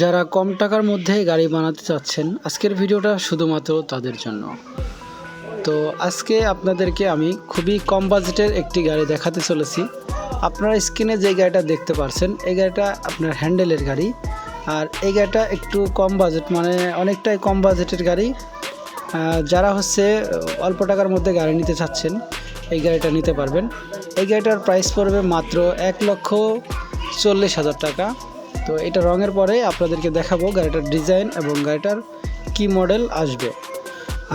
যারা কম টাকার মধ্যে গাড়ি বানাতে চাচ্ছেন, আজকের ভিডিওটা শুধুমাত্র তাদের জন্য। তো আজকে আপনাদেরকে আমি খুবই কম বাজেটের একটি গাড়ি দেখাতে চলেছি। আপনারা স্ক্রিনে যে গাড়িটা দেখতে পারছেন, এই গাড়িটা আপনার হ্যান্ডেলের গাড়ি। আর এই গাড়িটা একটু কম বাজেট মানে অনেকটাই কম বাজেটের গাড়ি। যারা হচ্ছে অল্প টাকার মধ্যে গাড়ি নিতে চাচ্ছেন, এই গাড়িটা নিতে পারবেন। এই গাড়িটার প্রাইস পড়বে মাত্র এক লক্ষ চল্লিশ হাজার টাকা। তো এটা রঙের পরে আপনাদেরকে দেখাবো গাড়িটার ডিজাইন এবং গাড়িটার কি মডেল আসবে।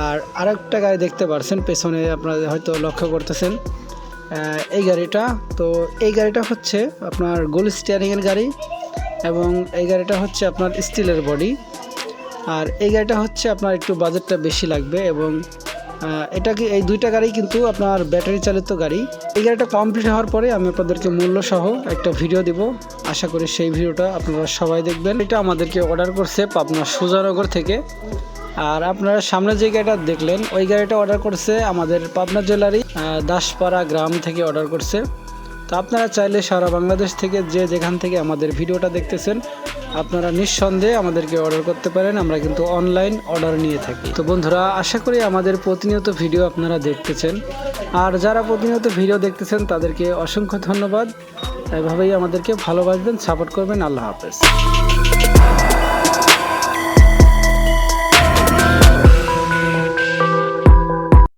আর আরেকটা গাড়ি দেখতে পারছেন, পেছনে আপনারা হয়তো লক্ষ্য করতেছেন এই গাড়িটা। তো এই গাড়িটা হচ্ছে আপনার গোল স্টিয়ারিংয়ের গাড়ি এবং এই গাড়িটা হচ্ছে আপনার স্টিলের বডি আর এই গাড়িটা হচ্ছে আপনার একটু বাজেটটা বেশি লাগবে এবং এটা কি এই দুইটা গাড়ি কিন্তু আপনার ব্যাটারি চালিত গাড়ি। এই গাড়িটা কমপ্লিট হওয়ার পরে আমি আপনাদেরকে মূল্য সহ একটা ভিডিও দিব। আশা করি সেই ভিডিওটা আপনারা সবাই দেখবেন। এটা আমাদেরকে অর্ডার করছে পাবনা সুজানগর থেকে। আর আপনারা সামনে যে গাড়িটা দেখলেন, ওই গাড়িটা অর্ডার করছে আমাদের পাবনা জেলারই দাসপাড়া গ্রাম থেকে অর্ডার করছে। তো আপনারা চাইলে সারা বাংলাদেশ থেকে যে যেখান থেকে আমাদের ভিডিওটা দেখতেছেন, আপনারা নিঃসন্দেহে আমাদেরকে অর্ডার করতে পারেন, আমরা কিন্তু অনলাইন অর্ডার নিয়ে থাকি। তো বন্ধুরা, আশা করি আমাদের প্রতিনিয়ত ভিডিও আপনারা দেখতেছেন। আর যারা প্রতিনিয়ত ভিডিও দেখতেছেন, তাদেরকে অসংখ্য ধন্যবাদ। এভাবেই আমাদেরকে ভালোবাসবেন সাপোর্ট করবেন। আল্লাহ হাফেজ।